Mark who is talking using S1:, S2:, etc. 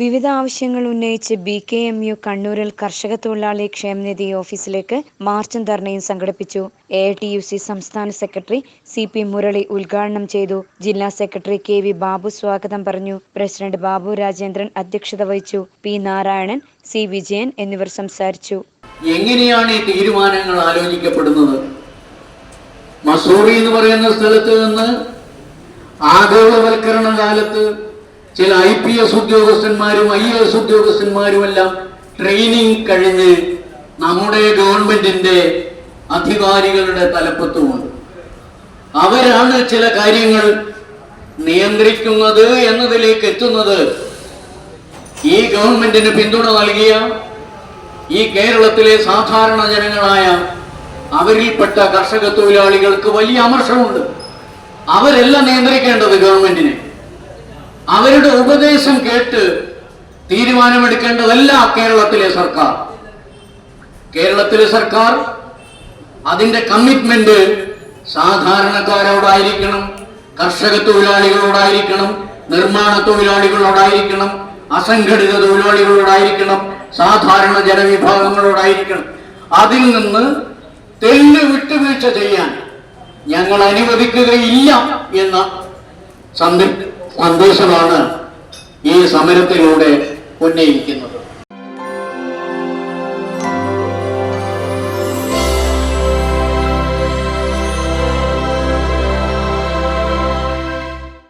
S1: വിവിധ ആവശ്യങ്ങൾ ഉന്നയിച്ച് ബി കെ എം യു കണ്ണൂരിൽ കർഷക തൊഴിലാളി ക്ഷേമനിധി ഓഫീസിലേക്ക് മാർച്ചും ധർണയും സംഘടിപ്പിച്ചു. എ ടി യു സി സംസ്ഥാന സെക്രട്ടറി സി പി മുരളി ഉദ്ഘാടനം ചെയ്തു. ജില്ലാ സെക്രട്ടറി കെ വി ബാബു സ്വാഗതം പറഞ്ഞു. പ്രസിഡന്റ് ബാബു രാജേന്ദ്രൻ അധ്യക്ഷത വഹിച്ചു. പി നാരായണൻ സി വിജയൻ എന്നിവർ സംസാരിച്ചു.
S2: എങ്ങനെയാണ് ഈ തീരുമാനങ്ങൾ ആലോചിക്കപ്പെടുന്നത്? മസൂറി എന്ന് പറയുന്ന സ്ഥലത്ത് നിന്ന് ആഗോളവൽക്കരണ കാലത്ത് ചില ഐ പി എസ് ഉദ്യോഗസ്ഥന്മാരും ഐ എസ് ഉദ്യോഗസ്ഥന്മാരും എല്ലാം ട്രെയിനിങ് കഴിഞ്ഞ് നമ്മുടെ ഗവൺമെന്റിന്റെ അധികാരികളുടെ തലപ്പത്തുമുണ്ട്. അവരാണ് ചില കാര്യങ്ങൾ നിയന്ത്രിക്കുന്നത് എന്നതിലേക്ക് എത്തുന്നത് ഈ ഗവൺമെന്റിന് പിന്തുണ നൽകിയ ഈ കേരളത്തിലെ സാധാരണ ജനങ്ങളായ അവരിൽപ്പെട്ട കർഷക തൊഴിലാളികൾക്ക് വലിയ അമർഷമുണ്ട്. അവരെല്ലാം നിയന്ത്രിക്കേണ്ടത് ഗവൺമെന്റിനെ. അവരുടെ ഉപദേശം കേട്ട് തീരുമാനമെടുക്കേണ്ടതല്ല കേരളത്തിലെ സർക്കാർ. കേരളത്തിലെ സർക്കാർ അതിന്റെ കമ്മിറ്റ്മെന്റ് സാധാരണക്കാരോടായിരിക്കണം കർഷക തൊഴിലാളികളോടായിരിക്കണം നിർമ്മാണ തൊഴിലാളികളോടായിരിക്കണം അസംഘടിത തൊഴിലാളികളോടായിരിക്കണം സാധാരണ ജനവിഭാഗങ്ങളോടായിരിക്കണം. അതിൽ നിന്ന് തെല്ല് വിട്ടുവീഴ്ച ചെയ്യാൻ ഞങ്ങൾ അനുവദിക്കുകയില്ല എന്ന സന്ദേ- സന്ദേശമാണ് ഈ സമരത്തിലൂടെ ഉന്നയിക്കുന്നത്.